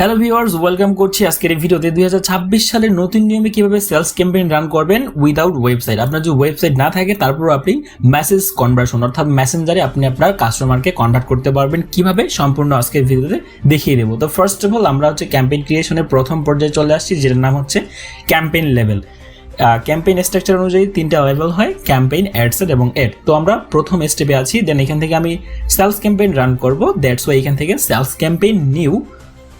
Hello viewers welcome করছি আজকের এই ভিডিওতে। দুই ছাব্বিশ সালের নতুন নিয়মে কীভাবে সেলস ক্যাম্পেইন রান করবেন উইদাউট ওয়েবসাইট আপনার যদি ওয়েবসাইট না থাকে তারপর আপনি মেসেজ কনভার্সন অর্থাৎ মেসেঞ্জারে আপনি আপনার কাস্টমারকে কনভার্ট করতে পারবেন। কীভাবে? সম্পূর্ণ আজকের ভিডিওতে দেখিয়ে দেবো। তো ফার্স্ট অফ অল আমরা হচ্ছে ক্যাম্পেইন ক্রিয়েশনের প্রথম পর্যায়ে চলে আসছি, যেটার নাম হচ্ছে ক্যাম্পেইন লেভেল ক্যাম্পেইন স্ট্রাকচার অনুযায়ী তিনটা লেভেল হয় ক্যাম্পেইন অ্যাডসেট এবং এড তো আমরা প্রথম স্টেপে আছি দেন এখান থেকে আমি সেলস ক্যাম্পেইন রান করব দ্যাটস ওয়াই এখান থেকে sales campaign new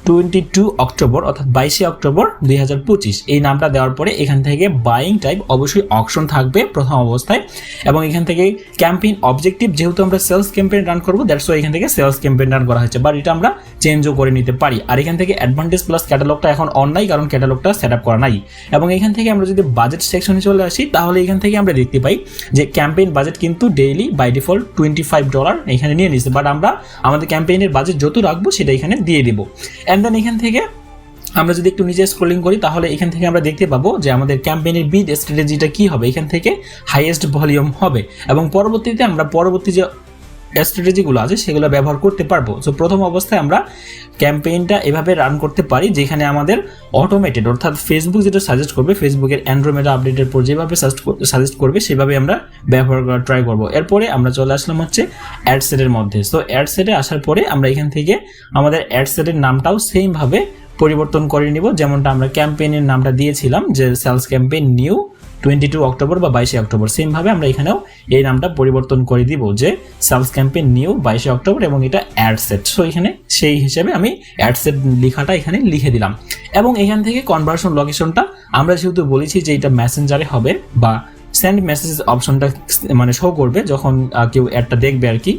twenty two October অর্থাৎ বাইশে অক্টোবর দুই হাজার পঁচিশ। এই নামটা দেওয়ার পরে এখান থেকে বাইং টাইপ অবশ্যই অপশন থাকবে প্রথম অবস্থায়। এবং এখান থেকে ক্যাম্পেইন অবজেক্টিভ যেহেতু আমরা সেলস ক্যাম্পেইন রান করব দ্যাটস এখান থেকে সেলস ক্যাম্পেইন রান করা হয়েছে। বাট এটা আমরা চেঞ্জও করে নিতে পারি। আর এখান থেকে অ্যাডভান্টেজ প্লাস ক্যাটালগটা এখন অন নাই, কারণ ক্যাটালগটা সেট আপ করা নাই। এবং এখান থেকে আমরা যদি বাজেট সেকশনে চলে আসি, তাহলে এখান থেকে আমরা দেখতে পাই যে ক্যাম্পেইন বাজেট কিন্তু daily by default twenty five dollar এখানে নিয়ে নিচ্ছে বাট আমরা আমাদের ক্যাম্পেইনের বাজেট যত রাখব, সেটা এখানে দিয়ে দিব। অ্যান্ড দেন এখান থেকে, আমরা যদি একটু নিচে স্ক্রোলিং করি, তাহলে এখান থেকে আমরা দেখতে পাবো যে আমাদের ক্যাম্পেইনের বিড স্ট্র্যাটেজিটা কি হবে। এখান থেকে হাইয়েস্ট ভলিউম হবে। এবং পরবর্তীতে আমরা পরবর্তী যে স্ট্র্যাটেজিগুলো আছে, সেগুলো ব্যবহার করতে পারব। সো প্রথম অবস্থায় আমরা ক্যাম্পেইনটা এভাবে রান করতে পারি, যেখানে আমাদের অটোমেটেড অর্থাৎ ফেসবুক যেটা সাজেস্ট করবে ফেসবুকের অ্যান্ড্রয়েড আপডেটের পর যেভাবে সাজেস্ট করবে, সেভাবে আমরা ব্যবহার করার ট্রাই করব। এরপরে আমরা চলে আসলাম হচ্ছে অ্যাডসেটের মধ্যে। সো অ্যাডসেটে আসার পরে আমরা এখান থেকে আমাদের অ্যাডসেটের নামটাও সেমভাবে পরিবর্তন করে নিব। যেমনটা আমরা ক্যাম্পেইনের নামটা দিয়েছিলাম যে sales campaign new twenty two October বা বাইশে অক্টোবর। সেমভাবে আমরা এখানেও এই নামটা পরিবর্তন করে দিব যে সেলস ক্যাম্পেইন নিউ বাইশে অক্টোবর এবং এটা অ্যাডসেট সো এখানে সেই হিসেবে আমি অ্যাডসেট লেখাটা এখানে লিখে দিলাম। এবং এখান থেকে কনভার্সন লোকেশনটা আমরা যেহেতু বলেছি যে এটা মেসেঞ্জারে হবে বা সেন্ড মেসেজ অপশনটা মানে শো করবে, যখন কেউ অ্যাডটা দেখবে আর কি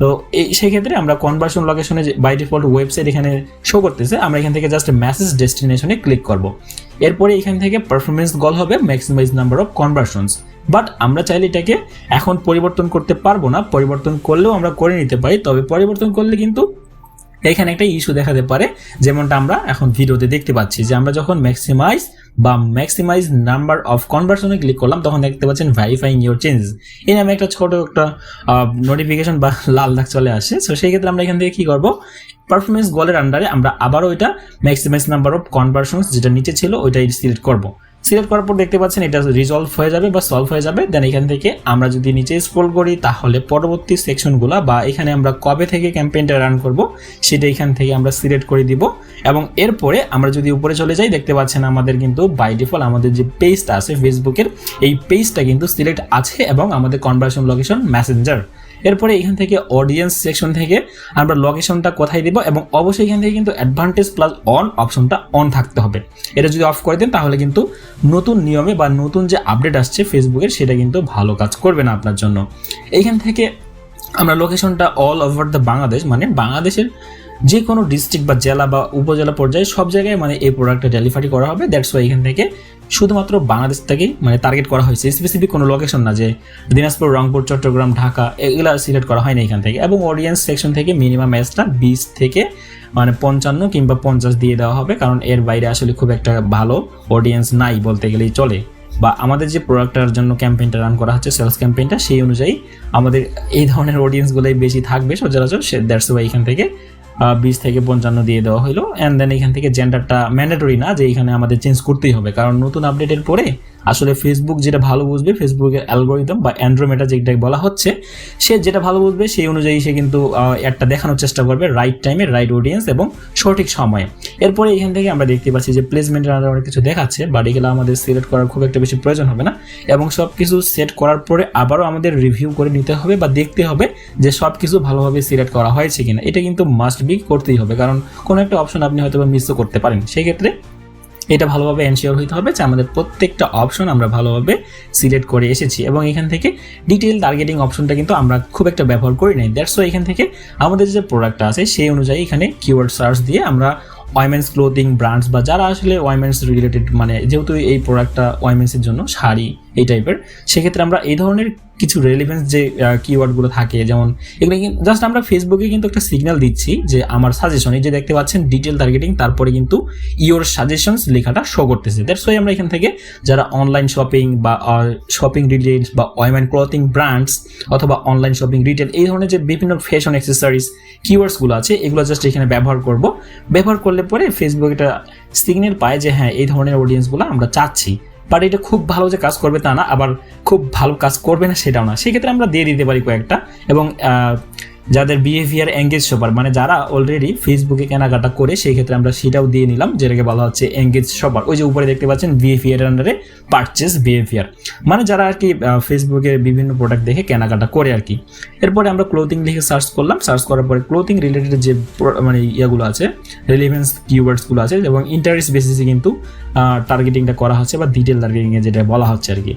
তো এই সেক্ষেত্রে আমরা কনভার্সন লোকেশনে যে বাই ডিফল্ট ওয়েবসাইট এখানে শো করতেছে, আমরা এখান থেকে জাস্ট মেসেজ ডেস্টিনেশনে ক্লিক করব। এরপরে এখান থেকে পারফরমেন্স গল হবে maximise number of conversions but আমরা চাইলে এটাকে এখন পরিবর্তন করতে পারব না, পরিবর্তন করলেও আমরা করে নিতে পারি, তবে পরিবর্তন করলে কিন্তু এখানে একটা ইস্যু দেখাতে পারে, যেমনটা আমরা এখন ভিডিওতে দেখতে পাচ্ছি যে আমরা যখন ম্যাক্সিমাইজ বা ম্যাক্সিমাইজ নাম্বার অফ কনভার্সনে ক্লিক করলাম, তখন দেখতে পাচ্ছেন ভেরিফাইং ইউর চেঞ্জ এই নামে একটা ছোটো একটা নোটিফিকেশন বা লাল দাগ চলে আসে। সো সেই ক্ষেত্রে আমরা এখান থেকে কী করব? পারফরমেন্স গোলের আন্ডারে আমরা আবারও এটা ম্যাক্সিমাইজ নাম্বার অফ কনভার্সনস যেটা নিচে ছিল, ওইটাই সিলেক্ট করব। সিলেক্ট করার পর দেখতে পাচ্ছেন এটা রিজলভ হয়ে যাবে বা সলভ হয়ে যাবে। দেন এখান থেকে আমরা যদি নিচে স্ক্রল করি, তাহলে পরবর্তী সেকশনগুলো বা এখানে আমরা কবে থেকে ক্যাম্পেইনটা রান করব, সেটা এখান থেকে আমরা সিলেক্ট করে দিব। এবং এরপরে আমরা যদি উপরে চলে যাই, দেখতে পাচ্ছেন আমাদের কিন্তু বাই ডিফল্ট আমাদের যে পেজটা আছে ফেসবুকের এই পেজটা কিন্তু সিলেক্ট আছে এবং আমাদের কনভার্সন লোকেশন মেসেঞ্জার এরপরে এখান থেকে অডিয়েন্স সেকশন থেকে আমরা লোকেশনটা কোথায় দিব এবং অবশ্যই এখান থেকে কিন্তু অ্যাডভান্টেজ প্লাস অন অপশনটা অন থাকতে হবে। এটা যদি অফ করে দেন তাহলে কিন্তু নতুন নিয়মে বা নতুন যে আপডেট আসছে ফেসবুকের সেটা কিন্তু ভালো কাজ করবে না আপনার জন্য। এইখান থেকে আমরা লোকেশনটা অল ওভার দ্য বাংলাদেশ মানে বাংলাদেশের যে কোনো ডিস্ট্রিক্ট বা জেলা বা উপজেলা পর্যায়ে সব জায়গায় মানে এই প্রোডাক্টটা ডেলিভারি করা হবে। দ্যাটস ওয়াই এখান থেকে শুধুমাত্র বাংলাদেশ থেকেই মানে টার্গেট করা হয়েছে। স্পেসিফিক কোনো লোকেশন না যে দিনাজপুর, রংপুর, চট্টগ্রাম, ঢাকা এগুলো সিলেক্ট করা হয়নি এখান থেকে। এবং অডিয়েন্স সেকশন থেকে মিনিমাম ম্যাচটা বিশ থেকে মানে পঞ্চান্ন কিংবা পঞ্চাশ দিয়ে দেওয়া হবে। কারণ এর বাইরে আসলে খুব একটা ভালো অডিয়েন্স নাই বলতে গেলেই চলে। বা আমাদের যে প্রোডাক্টটার জন্য ক্যাম্পেইনটা রান করা হচ্ছে সেলস ক্যাম্পেইনটা সেই অনুযায়ী আমাদের এই ধরনের অডিয়েন্সগুলোই বেশি থাকবে সচরাচর। সে দ্যাটস ওয়াই এখান থেকে বিশ থেকে পঞ্চান্ন দিয়ে দেওয়া হলো অ্যান্ড দেন এখান থেকে জেন্ডারটা ম্যান্ডেটরি না, যে এখানে আমাদের চেঞ্জ করতেই হবে। কারণ নতুন আপডেটের পরে আসলে ফেসবুক যেটা ভালো বুঝবে ফেসবুকের অ্যালগোরিদম বা অ্যান্ড্রোমেটা যেটা বলা হচ্ছে, সে যেটা ভালো বুঝবে, সেই অনুযায়ী সে কিন্তু একটা দেখানোর চেষ্টা করবে রাইট টাইমে রাইট অডিয়েন্স এবং সঠিক সময়ে। এরপরে এখান থেকে আমরা দেখতে পাচ্ছি যে প্লেসমেন্টের আন্ডারে অনেক কিছু দেখাচ্ছে বাট এগুলো আমাদের সিলেক্ট করার খুব একটা বেশি প্রয়োজন হবে না। এবং সব কিছু সেট করার পরে আবারও আমাদের রিভিউ করে নিতে হবে বা দেখতে হবে যে সব কিছু ভালোভাবে সিলেক্ট করা হয়েছে কিনা। এটা কিন্তু মাস্ট বি করতেই হবে। কারণ কোনো একটা অপশন আপনি হয়তো বা মিসও করতে পারেন। সেই ক্ষেত্রে এটা ভালোভাবে এনশিওর হইতে হবে যে আমাদের প্রত্যেকটা অপশন আমরা ভালোভাবে সিলেক্ট করে এসেছি এবং এখান থেকে ডিটেল টার্গেটিং অপশনটা কিন্তু আমরা খুব একটা ব্যবহার করি নাই। দ্যাটস এখান থেকে আমাদের যে প্রোডাক্টটা আছে, সেই অনুযায়ী এখানে কিওয়ার্ড সার্চ দিয়ে আমরা ওয়াইমেন্স ক্লোথিং ব্র্যান্ডস বা যারা আসলে ওয়াইমেন্স রিলেটেড মানে যেহেতু এই প্রোডাক্টটা ওয়াইমেন্সের জন্য শাড়ি এই টাইপের সেক্ষেত্রে আমরা এই ধরনের কিছু রেলিভেন্স যে কিওয়ার্ডগুলো থাকে, যেমন এগুলো জাস্ট আমরা ফেসবুকে কিন্তু একটা সিগন্যাল দিচ্ছি যে, আমার সাজেশন এই যে দেখতে পাচ্ছেন ডিটেল টার্গেটিং তারপরে কিন্তু ইওর সাজেশনস লেখাটা শো করতেছে। দ্যাটস ওয়াই আমরা এখান থেকে যারা অনলাইন শপিং বা শপিং ডিটেলস বা ওয়েমেন ক্লথিং ব্র্যান্ডস অথবা অনলাইন শপিং রিটেল এই ধরনের যে বিভিন্ন ফ্যাশন অ্যাক্সেসরিজ কিওয়ার্ডসগুলো আছে, এগুলো জাস্ট এখানে ব্যবহার করব। ব্যবহার করলে পরে ফেসবুক এটা সিগন্যাল পায় যে হ্যাঁ এই ধরনের অডিয়েন্সগুলো আমরা চাচ্ছি। বাট এটা খুব ভালো যে কাজ করবে তা না, আবার খুব ভালো কাজ করবে না সেটাও না। সেক্ষেত্রে আমরা দিয়ে দিতে পারি কয়েকটা এবং যাদের বিহেভিয়ার এঙ্গেজ শপার মানে যারা অলরেডি ফেসবুকে কেনাকাটা করে, সেই ক্ষেত্রে আমরা সেটাও দিয়ে নিলাম, যেটাকে বলা হচ্ছে এঙ্গেজ শপার ওই যে উপরে দেখতে পাচ্ছেন বিহেভিয়ার আন্ডারে পারচেস বিহেভিয়ার মানে যারা আর কি ফেসবুকে বিভিন্ন প্রোডাক্ট দেখে কেনাকাটা করে আর কি। এরপরে আমরা ক্লোথিং লিখে সার্চ করলাম সার্চ করার পরে ক্লোথিং রিলেটেড যে মানে ইয়েগুলো আছে রিলেভেন্স কিওয়ার্ডসগুলো আছে, এবং ইন্টারেস্ট বেসিসে কিন্তু টার্গেটিংটা করা হচ্ছে, বা ডিটেল টার্গেটিংয়ে যেটা বলা হচ্ছে আর কি।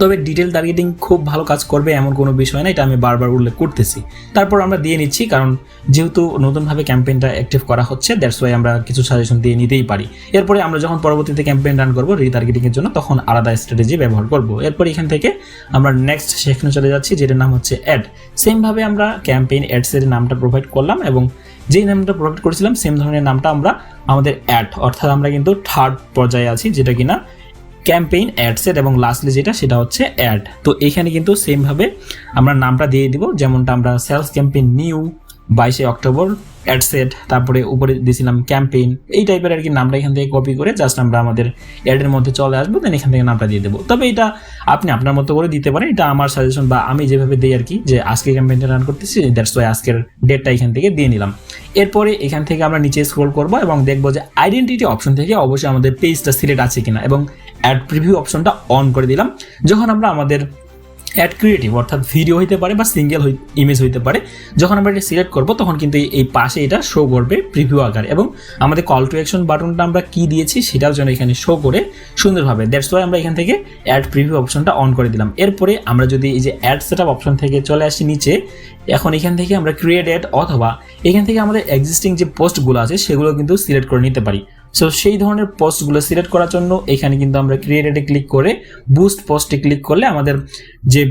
তবে ডিটেল টার্গেটিং খুব ভালো কাজ করবে এমন কোনো বিষয় না, এটা আমি বারবার উল্লেখ করতেছি। তারপর আমরা দিয়ে নিচ্ছি, কারণ যেহেতু নতুনভাবে ক্যাম্পেইনটা অ্যাক্টিভ করা হচ্ছে দ্যাটস ওয়াই আমরা কিছু সাজেশন দিয়ে নিতেই পারি। এরপরে আমরা যখন পরবর্তীতে ক্যাম্পেইন রান করব রিটার্গেটিংয়ের জন্য, তখন আলাদা স্ট্র্যাটেজি ব্যবহার করব। এরপর এখান থেকে আমরা নেক্সট সেখানে চলে যাচ্ছি, যেটার নাম হচ্ছে অ্যাড সেমভাবে আমরা ক্যাম্পেইন অ্যাডসের নামটা প্রোভাইড করলাম এবং যেই নামটা প্রোভাইড করেছিলাম সেম ধরনের নামটা আমরা আমাদের অ্যাড অর্থাৎ আমরা কিন্তু থার্ড পর্যায়ে আছি, যেটা কিনা ক্যাম্পেইন অ্যাডসেট এবং লাস্টলি যেটা, সেটা হচ্ছে অ্যাড তো এখানে কিন্তু সেমভাবে আমরা নামটা দিয়ে দিব, যেমনটা আমরা সেলস ক্যাম্পেইন নিউ বাইশে অক্টোবর অ্যাডসেট তারপরে উপরে দিয়েছিলাম ক্যাম্পেইন এই টাইপের আর কি নামটা এখান থেকে কপি করে জাস্ট আমরা আমাদের অ্যাডের মধ্যে চলে আসব দেন এখান থেকে নামটা দিয়ে দেবো। তবে এটা আপনি আপনার মতো করে দিতে পারেন, এটা আমার সাজেশন বা আমি যেভাবে দিই আর কি যে আজকে ক্যাম্পেইনটা রান করতেছি দ্যাটস ওয়াই আজকের ডেটটা এখান থেকে দিয়ে নিলাম। এরপরে এখান থেকে আমরা নিচে স্ক্রোল করব এবং দেখব যে আইডেন্টিটি অপশন থেকে অবশ্যই আমাদের পেজটা সিলেক্ট আছে কিনা এবং অ্যাড প্রিভিউ অপশনটা অন করে দিলাম। যখন আমরা আমাদের অ্যাড ক্রিয়েটিভ অর্থাৎ ভিডিও হইতে পারে বা সিঙ্গেল ইমেজ হইতে পারে। যখন আমরা এটা সিলেক্ট করব, তখন কিন্তু এই- পাশে এটা শো করবে প্রিভিউ আকার এবং আমাদের কল টু অ্যাকশন বাটনটা আমরা কি দিয়েছি সেটাও যেন এখানে শো করে সুন্দরভাবে। দ্যাটস ওয়াই আমরা এখান থেকে অ্যাড প্রিভিউ অপশনটা অন করে দিলাম। এরপরে আমরা যদি এই যে অ্যাড সেট আপ অপশন থেকে চলে আসি নিচে, এখন এখান থেকে আমরা ক্রিয়েট অ্যাড অথবা এখান থেকে আমাদের এক্সিস্টিং যে পোস্টগুলো আছে, সেগুলো কিন্তু সিলেক্ট করে নিতে পারি। সো সেই ধরনের পোস্টগুলো সিলেক্ট করার জন্য এখানে কিন্তু আমরা ক্রিয়েটেডে ক্লিক করে বুস্ট পোস্টে ক্লিক করলে আমাদের যে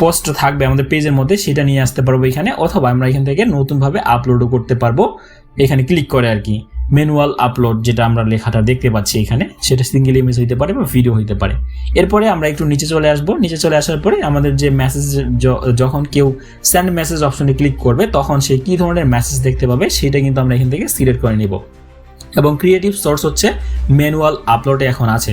পোস্ট থাকবে আমাদের পেজের মধ্যে সেটা নিয়ে আসতে পারব এখানে অথবা আমরা এখান থেকে নতুনভাবে আপলোডও করতে পারব। এখানে ক্লিক করে আর কি। ম্যানুয়াল আপলোড যেটা আমরা লেখাটা দেখতে পাচ্ছি এখানে, সেটা সিঙ্গেল ইমেজ হইতে পারে বা ভিডিও হইতে পারে। এরপরে আমরা একটু নিচে চলে আসব। নিচে চলে আসার পরে আমাদের যে মেসেজ যখন কেউ সেন্ড মেসেজ অপশনে ক্লিক করবে, তখন সে কী ধরনের মেসেজ দেখতে পাবে, সেটা কিন্তু আমরা এখান থেকে সিলেক্ট করে নিব। ক্রিয়েটিভ সোর্স হচ্ছে ম্যানুয়াল আপলোডে এখন আছে।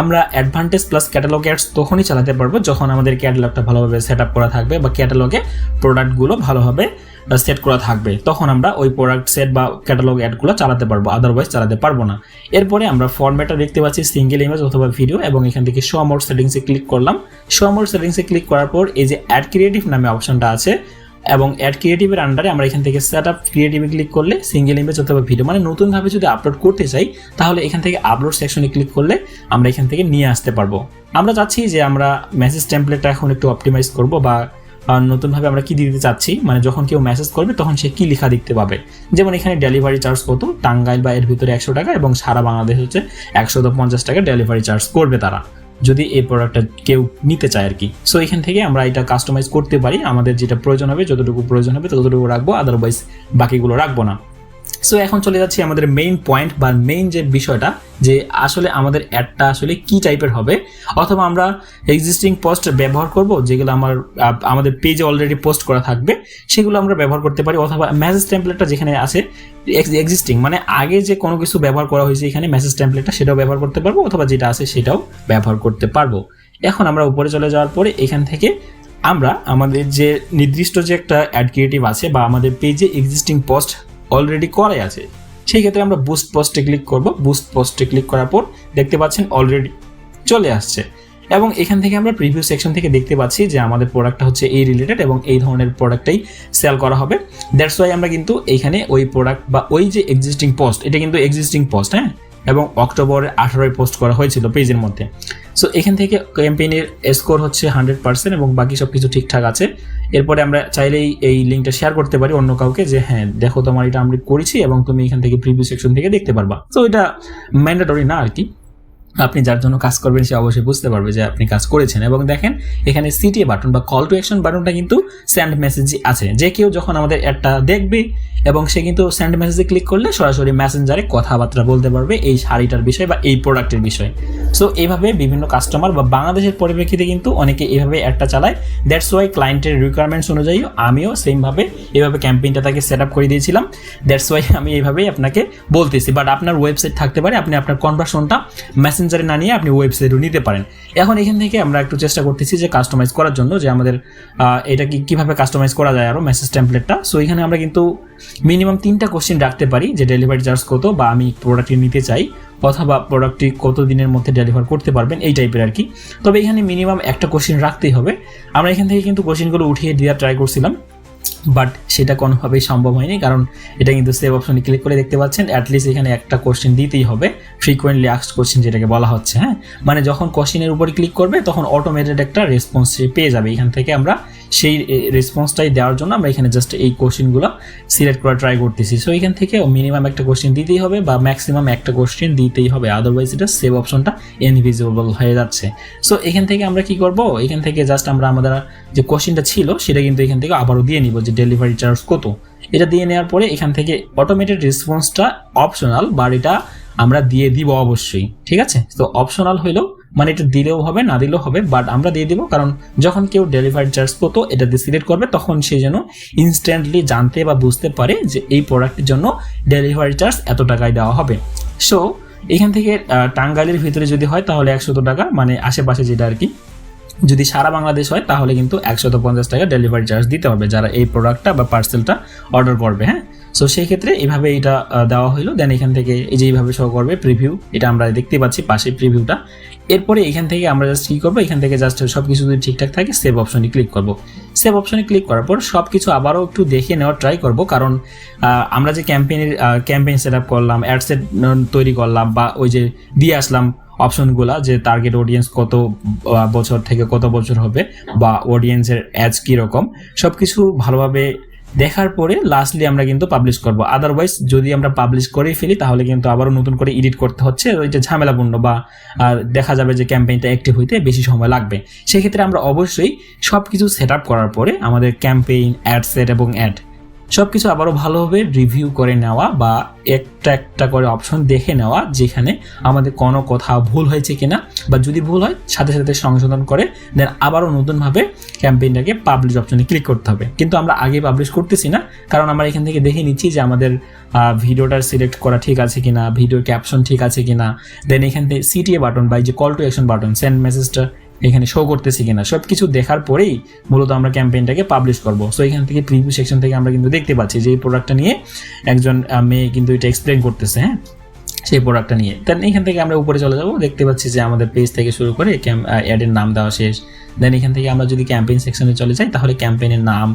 আমরা অ্যাডভান্টেজ প্লাস ক্যাটালগ অ্যাডস তখনই চালাতে পারব যখন আমাদের ক্যাটালগটা ভালোভাবে সেট আপ করা থাকবে বা ক্যাটালগে প্রোডাক্টগুলো ভালোভাবে সেট করা থাকবে। তখন আমরা ওই প্রোডাক্ট সেট বা ক্যাটালগ অ্যাডগুলো চালাতে পারব আদারওয়াইজ চালাতে পারব না। এরপরে আমরা ফরম্যাটটা দেখতে পাচ্ছি সিঙ্গেল ইমেজ অথবা ভিডিও এবং এখান থেকে শো মোড সেটিংসে ক্লিক করলাম। শো মোড সেটিংসে ক্লিক করার পর এই যে অ্যাড ক্রিয়েটিভ নামে অপশনটা আছে এবং অ্যাড ক্রিয়েটিভের আন্ডারে আমরা এখান থেকে সেট আপ ক্রিয়েটিভে ক্লিক করলে সিঙ্গেল ইমেজ অথবা ভিডিও মানে নতুনভাবে যদি আপলোড করতে চাই, তাহলে এখান থেকে আপলোড সেকশনে ক্লিক করলে আমরা এখান থেকে নিয়ে আসতে পারব। আমরা চাচ্ছি যে আমরা মেসেজ টেমপ্লেটটা এখন একটু অপটিমাইজ করব বা নতুনভাবে আমরা কি দিতে চাচ্ছি মানে যখন কেউ মেসেজ করবে তখন সে কি লেখা দেখতে পাবে। যেমন এখানে ডেলিভারি চার্জ কত, টাঙ্গাইল বা এর ভিতরে একশো টাকা এবং সারা বাংলাদেশ হচ্ছে একশো পঞ্চাশ টাকা ডেলিভারি চার্জ করবে তারা। যদি এই প্রোডাক্টটা কেউ নিতে চায় আর কি। সো এখান থেকে আমরা এটা কাস্টমাইজ করতে পারি। আমাদের যেটা প্রয়োজন হবে, যতটুকু প্রয়োজন হবে, ততটুকু রাখব। আদারওয়াইজ বাকিগুলো রাখব না। সো এখন চলে যাচ্ছি আমাদের মেইন পয়েন্ট বা মেইন যে বিষয়টা, যে আসলে আমাদের অ্যাডটা আসলে কি টাইপের হবে, অথবা আমরা এক্সিস্টিং পোস্ট ব্যবহার করব, যেগুলো আমার আমাদের পেজে অলরেডি পোস্ট করা থাকবে, সেগুলো আমরা ব্যবহার করতে পারি, অথবা মেসেজ টেমপ্লেটটা যেখানে আছে এক্সিস্টিং মানে আগে যে কোনো কিছু ব্যবহার করা হয়েছে এখানে মেসেজ টেমপ্লেটটা সেটাও ব্যবহার করতে পারব, অথবা যেটা আছে সেটাও ব্যবহার করতে পারব। এখন আমরা উপরে চলে যাওয়ার পরে এখান থেকে আমরা আমাদের যে নির্দিষ্ট যে একটা অ্যাড ক্রিয়েটিভ আছে বা আমাদের পেজে এক্সিস্টিং পোস্ট অলরেডি করাই আছে। সেই ক্ষেত্রে আমরা বুস্ট পোস্টে ক্লিক করব। বুস্ট পোস্টে ক্লিক করার পর দেখতে পাচ্ছেন অলরেডি চলে আসছে। এবং এখান থেকে আমরা প্রিভিউ সেকশন থেকে দেখতে পাচ্ছি যে আমাদের প্রোডাক্টটা হচ্ছে এই রিলেটেড এবং এই ধরনের প্রোডাক্টটাই সেল করা হবে। দ্যাটস ওয়াই আমরা কিন্তু এইখানে ওই প্রোডাক্ট বা ওই যে এক্সিস্টিং পোস্ট এটা কিন্তু এক্সিস্টিং পোস্ট হ্যাঁ? এবং অক্টোবর আঠারোয় পোস্ট করা হয়েছিল পেজের মধ্যে। সো এখান থেকে ক্যাম্পেইনের স্কোর হচ্ছে হান্ড্রেড পার্সেন্ট এবং বাকি সব কিছু ঠিকঠাক আছে। এরপরে আমরা চাইলেই এই লিঙ্কটা শেয়ার করতে পারি অন্য কাউকে যে হ্যাঁ দেখো তোমার এটা আমরা করেছি এবং তুমি এখান থেকে প্রিভিউ সেকশন থেকে দেখতে পারবা। তো এটা ম্যান্ডেটরি না আর কি। আপনি যার জন্য কাজ করবেন সে অবশ্যই বুঝতে পারবে যে আপনি কাজ করেছেন। এবং দেখেন, এখানে সিটিএ বাটন বা কল টু অ্যাকশন বাটনটা কিন্তু সেন্ড মেসেজই আছে। যে কেউ যখন আমাদের অ্যাডটা দেখবে এবং সে কিন্তু সেন্ড মেসেজে ক্লিক করলে সরাসরি মেসেঞ্জারে কথাবার্তা বলতে পারবে এই শাড়িটার বিষয় বা এই প্রোডাক্টের বিষয়। সো এইভাবে বিভিন্ন কাস্টমার বা বাংলাদেশের পরিপ্রেক্ষিতে কিন্তু অনেকে এইভাবে অ্যাডটা চালায়। দ্যাটস ওয়াই ক্লায়েন্টের রিকোয়ারমেন্টস অনুযায়ী আমিও সেমভাবে এইভাবে ক্যাম্পেইনটা তাকে সেট আপ করে দিয়েছিলাম। দ্যাটস ওয়াই আমি এইভাবেই আপনাকে বলতেছি। বাট আপনার ওয়েবসাইট থাকতে পারে, আপনি আপনার কনভার্সনটা মেসেঞ্জারে না নিয়ে আপনি ওয়েবসাইটও নিতে পারেন। এখন এখান থেকে আমরা একটু চেষ্টা করতেছি যে কাস্টমাইজ করার জন্য, যে আমাদের এটা কি, কীভাবে কাস্টমাইজ করা যায় আরও মেসেজ টেমপ্লেটটা সো এখানে আমরা কিন্তু মিনিমাম তিনটা কোশ্চেন রাখতে পারি যে ডেলিভারি চার্জ কত বা আমি প্রোডাক্টটি নিতে চাই অথবা প্রোডাক্টটি কত দিনের মধ্যে ডেলিভার করতে পারবেন, এই টাইপের আর কি তবে এখানে মিনিমাম একটা কোশ্চেন রাখতেই হবে। আমরা এখান থেকে কিন্তু কোশ্চেনগুলো উঠিয়ে দেওয়ার ট্রাই করছিলাম বাট সেটা কোনোভাবেই সম্ভব হয়নি, কারণ এটা কিন্তু সেভ অপশনে ক্লিক করে দেখতে পাচ্ছেন অ্যাটলিস্ট এখানে একটা কোশ্চেন দিতেই হবে ফ্রিকোয়েন্টলি আস্কড কোশ্চেন যেটাকে বলা হচ্ছে হ্যাঁ? মানে যখন কোশ্চেনের উপরে ক্লিক করবে, তখন অটোমেটেড একটা রেসপন্স পেয়ে যাবে, এখান থেকে আমরা সেই রেসপন্সটাই দেওয়ার জন্য আমরা এখানে জাস্ট এই কোশ্চেনগুলো সিলেক্ট করা ট্রাই করতেছি। সো এখান থেকে মিনিমাম একটা কোশ্চেন দিতেই হবে বা ম্যাক্সিমাম একটা কোশ্চেন দিতেই হবে। আদারওয়াইজ এটা সেভ অপশনটা ইনভিজিবল হয়ে যাচ্ছে। সো এখান থেকে আমরা কি করব? এখান থেকে জাস্ট আমরা আমাদের যে কোশ্চেনটা ছিল, সেটা কিন্তু এখান থেকে আবারও দিয়ে নিব যে ডেলিভারি চার্জ কত। এটা দিয়ে নেওয়ার পরে এখান থেকে অটোমেটেড রেসপন্সটা অপশনাল বাট এটা আমরা দিয়ে দিব অবশ্যই। ঠিক আছে? তো অপশনাল হইলেও মানে এটা দিলেও হবে, না দিলেও হবে বাট আমরা দিয়ে দিব, কারণ যখন কেউ ডেলিভারি চার্জ কত এটা দিয়ে সিলেক্ট করবে, তখন সে যেন ইনস্ট্যান্টলি জানতে বা বুঝতে পারে যে এই প্রোডাক্টের জন্য ডেলিভারি চার্জ এত টাকায় দেওয়া হবে। সো এখান থেকে টাঙ্গাইলের ভিতরে যদি হয়, তাহলে একশত টাকা মানে আশেপাশে যেটা আর কি, যদি সারা বাংলাদেশ হয়, তাহলে কিন্তু একশত পঞ্চাশ টাকা ডেলিভারি চার্জ দিতে হবে, যারা এই প্রোডাক্টটা বা পার্সেলটা অর্ডার করবে হ্যাঁ? সো সেই ক্ষেত্রে এইভাবে এটা দেওয়া হলো দেন এখান থেকে এই যে এইভাবে শো করবে প্রিভিউ এটা আমরা দেখতে পাচ্ছি পাশে প্রিভিউটা এরপরে এখান থেকে আমরা জাস্ট কী করব? এখান থেকে জাস্ট সব কিছু যদি ঠিকঠাক থাকে সেভ অপশনে ক্লিক করব। সেভ অপশনে ক্লিক করার পর সব কিছু আবারও একটু দেখে নেওয়ার ট্রাই করব। কারণ আমরা যে ক্যাম্পেইনের ক্যাম্পেইন সেট আপ করলাম অ্যাড সেট তৈরি করলাম বা ওই যে দিয়ে আসলাম অপশনগুলা যে টার্গেট অডিয়েন্স কত বছর থেকে কত বছর হবে বা অডিয়েন্সের অ্যাজ কীরকম সব কিছু ভালোভাবে দেখার পরে লাস্টলি আমরা কিন্তু পাবলিশ করব। আদারওয়াইজ যদি আমরা পাবলিশ করেই ফেলি, তাহলে কিন্তু আবারও নতুন করে এডিট করতে হচ্ছে। ওইটা ঝামেলাপূর্ণ বা, আর দেখা যাবে যে ক্যাম্পেইনটা অ্যাক্টিভ হইতে বেশি সময় লাগবে। সেক্ষেত্রে আমরা অবশ্যই সব কিছু সেট করার পরে আমাদের ক্যাম্পেইন অ্যাড সেট এবং অ্যাড সব কিছু আবারও ভালোভাবে রিভিউ করে নেওয়া বা একটা একটা করে অপশন দেখে নেওয়া, যেখানে আমাদের কোনো কথা ভুল হয়েছে কিনা বা যদি ভুল হয়, সাথে সাথে সংশোধন করে দেন আবারও নতুনভাবে ক্যাম্পেইনটাকে পাবলিশ অপশনে ক্লিক করতে হবে। কিন্তু আমরা আগে পাবলিশ করতেছি না, কারণ আমরা এখান থেকে দেখে নিচ্ছি যে আমাদের ভিডিওটার সিলেক্ট করা ঠিক আছে কিনা ভিডিও ক্যাপশন ঠিক আছে কিনা দেন এখান থেকে সিটিএ বাটন বা এই যে call to action button send মেসেজটা এখানে শো করতেছি কিনা সব কিছু দেখার পরেই মূলত আমরা ক্যাম্পেইনটাকে পাবলিশ করব। সো এখান থেকে প্রিভিউ সেকশন থেকে আমরা কিন্তু দেখতে পাচ্ছি যে এই প্রোডাক্টটা নিয়ে একজন মেয়ে কিন্তু এটা এক্সপ্লেন করতেছে হ্যাঁ? সেই প্রোডাক্টটা নিয়ে। দেন এখান থেকে আমরা উপরে চলে যাব, দেখতে পাচ্ছি যে আমাদের পেজ থেকে শুরু করে অ্যাডের নাম দেওয়া শেষ। দেন এখান থেকে আমরা যদি ক্যাম্পেইন সেকশনে চলে যাই, তাহলে ক্যাম্পেইনের নাম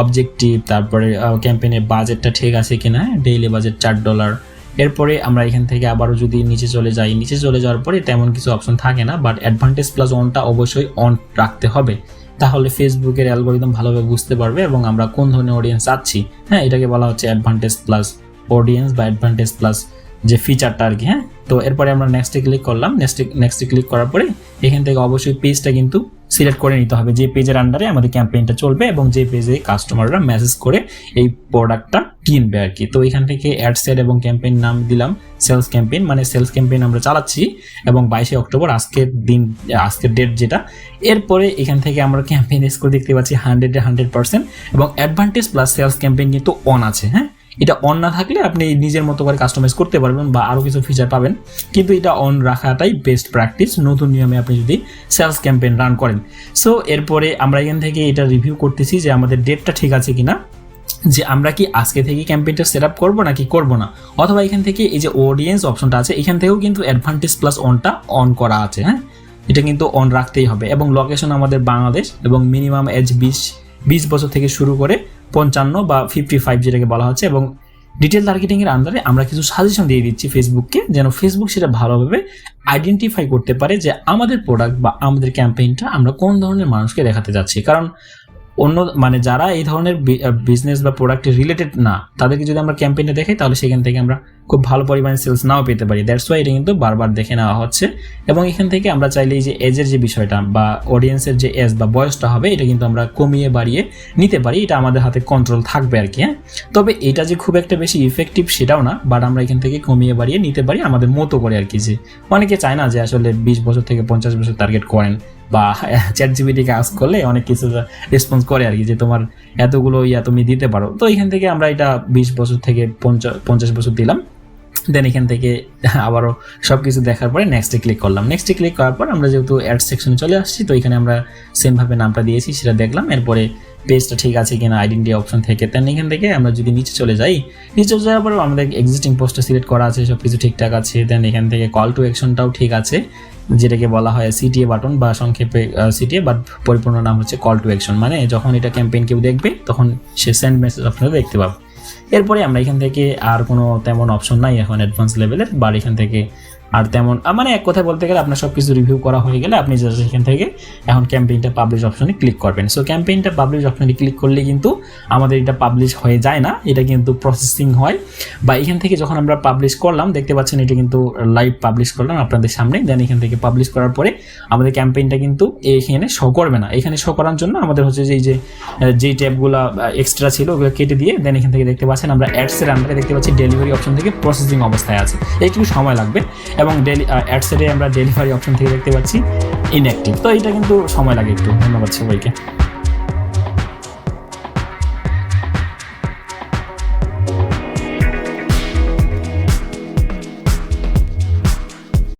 অবজেক্টিভ তারপরে ক্যাম্পেইনের বাজেটটা ঠিক আছে কিনা ডেইলি বাজেট চার ডলার এরপরে আমরা এখান থেকে আবারও যদি নিচে চলে যাই, নিচে চলে যাওয়ার পরে তেমন কিছু অপশন থাকে না বাট অ্যাডভান্টেজ প্লাস অনটা অবশ্যই অন রাখতে হবে। তাহলে ফেসবুকের অ্যালগোরিদম ভালোভাবে বুঝতে পারবে এবং আমরা কোন ধরনের অডিয়েন্স চাচ্ছি। হ্যাঁ এটাকে বলা হচ্ছে অ্যাডভান্টেজ প্লাস অডিয়েন্স বা অ্যাডভান্টেজ প্লাস যে ফিচারটা আর কি হ্যাঁ? তো এরপরে আমরা নেক্সটে ক্লিক করলাম। নেক্সটে নেক্সটে ক্লিক করার পরে এখান থেকে অবশ্যই পেজটা কিন্তু সিলেক্ট করে নিতে হবে যে পেজের আন্ডারে আমাদের ক্যাম্পেইনটা চলবে এবং যে পেজে কাস্টমাররা মেসেজ করে এই প্রোডাক্টটা কিনবে আর কি। তো এখান থেকে অ্যাড সেট এবং ক্যাম্পেইন নাম দিলাম সেলস ক্যাম্পেইন মানে সেলস ক্যাম্পেইন আমরা চালাচ্ছি এবং বাইশে অক্টোবর আজকের দিন, আজকের ডেট যেটা। এরপরে এখান থেকে আমরা ক্যাম্পেইন স্কোর দেখতে পাচ্ছি হান্ড্রেডে হান্ড্রেড পার্সেন্ট এবং অ্যাডভান্টেজ প্লাস সেলস ক্যাম্পেইন কিন্তু অন আছে হ্যাঁ? এটা অন না থাকলে আপনি নিজের মতো করে কাস্টমাইজ করতে পারবেন বা আরও কিছু ফিচার পাবেন। কিন্তু এটা অন রাখাটাই বেস্ট প্র্যাকটিস নতুন নিয়মে আপনি যদি সেলস ক্যাম্পেইন রান করেন। সো এরপরে আমরা এখান থেকে এটা রিভিউ করতেছি যে আমাদের ডেটটা ঠিক আছে কিনা। যে আমরা কি আজকে থেকে ক্যাম্পেইনটা সেট আপ করব নাকি করব না? অথবা এখান থেকে এই যে অডিয়েন্স অপশনটা আছে, এখান থেকেও কিন্তু অ্যাডভান্টেজ প্লাস অনটা অন করা আছে হ্যাঁ? এটা কিন্তু অন রাখতেই হবে। এবং লোকেশন আমাদের বাংলাদেশ এবং মিনিমাম এজ বিশ বিশ বছর থেকে শুরু করে পঞ্চান্ন বা ফিফটি ফাইভ যেটাকে বলা হচ্ছে, এবং ডিটেল টার্গেটিংয়ের আন্ডারে আমরা কিছু সাজেশন দিয়ে দিচ্ছি ফেসবুককে যেন ফেসবুক সেটা ভালোভাবে আইডেন্টিফাই করতে পারে যে আমাদের প্রোডাক্ট বা আমাদের ক্যাম্পেইনটা আমরা কোন ধরনের মানুষকে দেখাতে যাচ্ছি। কারণ অন্য মানে যারা এই ধরনের বিজনেস বা প্রোডাক্টে রিলেটেড না, তাদেরকে যদি আমরা ক্যাম্পেইনে দেখাই তাহলে সেখান থেকে আমরা খুব ভালো পরিমাণে সেলস নাও পেতে পারি। দ্যাটস ওয়াই এটা কিন্তু বারবার দেখে নেওয়া হচ্ছে। এবং এখান থেকে আমরা চাইলে এই যে এজের যে বিষয়টা বা অডিয়েন্সের যে এজ বা বয়সটা হবে, এটা কিন্তু আমরা কমিয়ে বাড়িয়ে নিতে পারি। এটা আমাদের হাতে কন্ট্রোল থাকবে আর কি হ্যাঁ? তবে এটা যে খুব একটা বেশি ইফেক্টিভ সেটাও না বাট আমরা এখান থেকে কমিয়ে বাড়িয়ে নিতে পারি। আমাদের মতো করে আর কি যে, অনেকে চায় না যে আসলে বিশ বছর থেকে পঞ্চাশ বছর টার্গেট করেন। বা চ্যাট জিবিটিকে কাজ করলে অনেক কিছু রেসপন্স করে আর কি, যে তোমার এতগুলো ইয়া তুমি দিতে পারো। তো এখান থেকে আমরা এটা বিশ বছর থেকে পঞ্চাশ বছর দিলাম। দেন এখান থেকে আবারও সব কিছু দেখার পরে নেক্সটে ক্লিক করলাম। নেক্সটে ক্লিক করার পর আমরা যেহেতু অ্যাড সেকশনে চলে আসছি, তো এখানে আমরা সেমভাবে নামটা দিয়েছি, সেটা দেখলাম। এরপরে পেজটা ঠিক আছে কিনা আইডেন্টি অপশন থেকে দেন এখান থেকে আমরা যদি নিচে চলে যাই, নিচে যাওয়ার পরে আমাদের এক্সিস্টিং পোস্টটা সিলেক্ট করা আছে সব কিছু ঠিকঠাক আছে দেন এখান থেকে কল টু অ্যাকশনটাও ঠিক আছে, যেটাকে বলা হয় সিটিএ বাটন বা সংক্ষেপে সিটিএ বাট পরিপূর্ণ নাম হচ্ছে কল টু অ্যাকশন মানে যখন এটা ক্যাম্পেইন কেউ দেখবে, তখন সে সেন্ড মেসেজ অপশনটা দেখতে পাবে। এরপরে আমরা এখান থেকে আর কোনো তেমন অপশন নাই এখন অ্যাডভান্স লেভেলের বা এখান থেকে আর তেমন মানে এক কথায় বলতে গেলে আপনার সব কিছু রিভিউ করা হয়ে গেলে আপনি জাস্ট এখান থেকে এখন ক্যাম্পেইনটা পাবলিশ অপশনে ক্লিক করবেন। সো ক্যাম্পেইনটা পাবলিশ অপশনে ক্লিক করলে কিন্তু আমাদের এটা পাবলিশ হয়ে যায় না, এটা কিন্তু প্রসেসিং হয়। বা এখান থেকে যখন আমরা পাবলিশ করলাম, দেখতে পাচ্ছেন এটা কিন্তু লাইভ পাবলিশ করলাম আপনাদের সামনে। দেন এখান থেকে পাবলিশ করার পরে আমাদের ক্যাম্পেইনটা কিন্তু এখানে শো করবে না। এখানে শো করার জন্য আমাদের হচ্ছে যে যে যেই ট্যাবগুলো এক্সট্রা ছিল, ওগুলো কেটে দিয়ে দেন এখান থেকে দেখতে পাচ্ছেন আমরা অ্যাডসের আন্ডারে দেখতে পাচ্ছি ডেলিভারি অপশন থেকে প্রসেসিং অবস্থায় আছে। একটু সময় লাগবে। এবং ডেলি অ্যাডসেটে আমরা ডেলিভারি অপশন থেকে দেখতে পাচ্ছি ইনঅ্যাক্টিভ তো এটা কিন্তু সময় লাগে একটু। ধন্যবাদ সবাইকে।